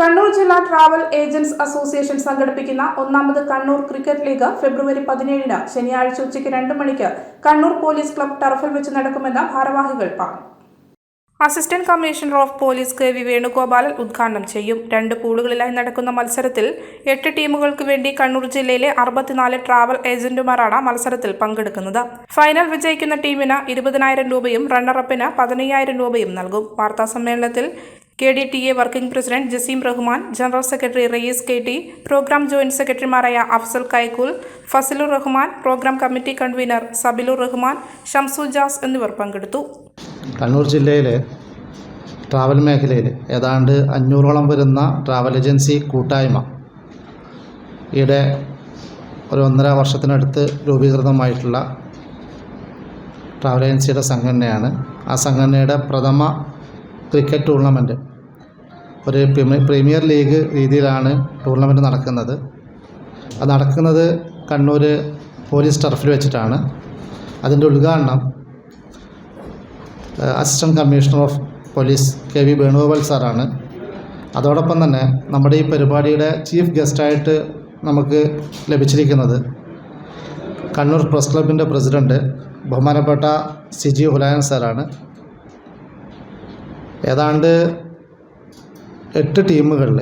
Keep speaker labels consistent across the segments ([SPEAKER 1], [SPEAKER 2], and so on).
[SPEAKER 1] കണ്ണൂർ ജില്ലാ travel agents association സംഘടിപ്പിക്കുന്ന ഒന്നാമത് കണ്ണൂർ ക്രിക്കറ്റ് ലീഗ് ഫെബ്രുവരി പതിനേഴിന് ശനിയാഴ്ച ഉച്ചയ്ക്ക് രണ്ട് മണിക്ക് കണ്ണൂർ പോലീസ് ക്ലബ് ടർഫിൽ വെച്ച് നടക്കുമെന്ന് ഭാരവാഹികൾ പറഞ്ഞു. Assistant commissioner of police K V Venugopalan ഉദ്ഘാടനം ചെയ്യും. രണ്ട് പൂളുകളിലായി നടക്കുന്ന മത്സരത്തിൽ എട്ട് ടീമുകൾക്ക് വേണ്ടി കണ്ണൂർ ജില്ലയിലെ അറുപത്തിനാല് ട്രാവൽ ഏജന്റുമാരാണ് മത്സരത്തിൽ പങ്കെടുക്കുന്നത്. ഫൈനൽ വിജയിക്കുന്ന ടീമിന് ഇരുപതിനായിരം രൂപയും റണ്ണറപ്പിന് പതിനയ്യായിരം രൂപയും നൽകും. വാർത്താ സമ്മേളനത്തിൽ K D T A working president Jaseem Rahman general secretary Rayees K T programme joint സെക്രട്ടറിമാരായ Afsal Kaikkul Fasalur Rahman programme committee convener Sabilur Rahman Shamsu Jaz എന്നിവർ പങ്കെടുത്തു.
[SPEAKER 2] കണ്ണൂർ ജില്ലയിലെ ട്രാവൽ മേഖലയിൽ ഏതാണ്ട് അഞ്ഞൂറോളം വരുന്ന ട്രാവൽ ഏജൻസി കൂട്ടായ്മ ഈയിടെ ഒരു ഒന്നര വർഷത്തിനടുത്ത് രൂപീകൃതമായിട്ടുള്ള ട്രാവൽ ഏജൻസിയുടെ സംഘടനയാണ്. ആ സംഘടനയുടെ പ്രഥമ ക്രിക്കറ്റ് ടൂർണമെന്റ് ഒരു പ്രീമി- പ്രീമിയർ ലീഗ് രീതിയിലാണ് ടൂർണമെന്റ് നടക്കുന്നത്. അത് നടക്കുന്നത് കണ്ണൂർ പോലീസ് ടർഫിൽ വെച്ചിട്ടാണ്. അതിന്റെ ഉദ്ഘാടനം assistant commissioner of police K V Venugopal സാറാണ്. അതോടൊപ്പം തന്നെ നമ്മുടെ ഈ പരിപാടിയുടെ ചീഫ് ഗസ്റ്റായിട്ട് നമുക്ക് ലഭിച്ചിരിക്കുന്നത് കണ്ണൂർ പ്രസ് ക്ലബിന്റെ പ്രസിഡന്റ് ബഹുമാനപ്പെട്ട സിജി ഹുലായൻ സാറാണ്. ഏതാണ്ട് എട്ട് ടീമുകളിൽ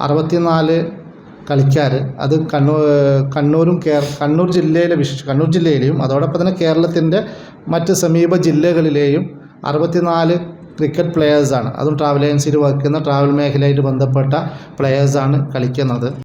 [SPEAKER 2] അറുപത്തിനാല് കളിക്കാർ അത് കണ്ണൂർ കണ്ണൂരും കേര കണ്ണൂർ ജില്ലയിലെ വിശേഷ കണ്ണൂർ ജില്ലയിലെയും അതോടൊപ്പം തന്നെ കേരളത്തിന്റെ മറ്റ് സമീപ ജില്ലകളിലെയും അറുപത്തിനാല് ക്രിക്കറ്റ് പ്ലെയേഴ്സാണ് അതും ട്രാവൽ ഏജൻസിയിൽ വർക്ക് ചെയ്യുന്ന ട്രാവൽ മേഖലയായിട്ട് ബന്ധപ്പെട്ട പ്ലെയേഴ്സാണ് കളിക്കുന്നത്.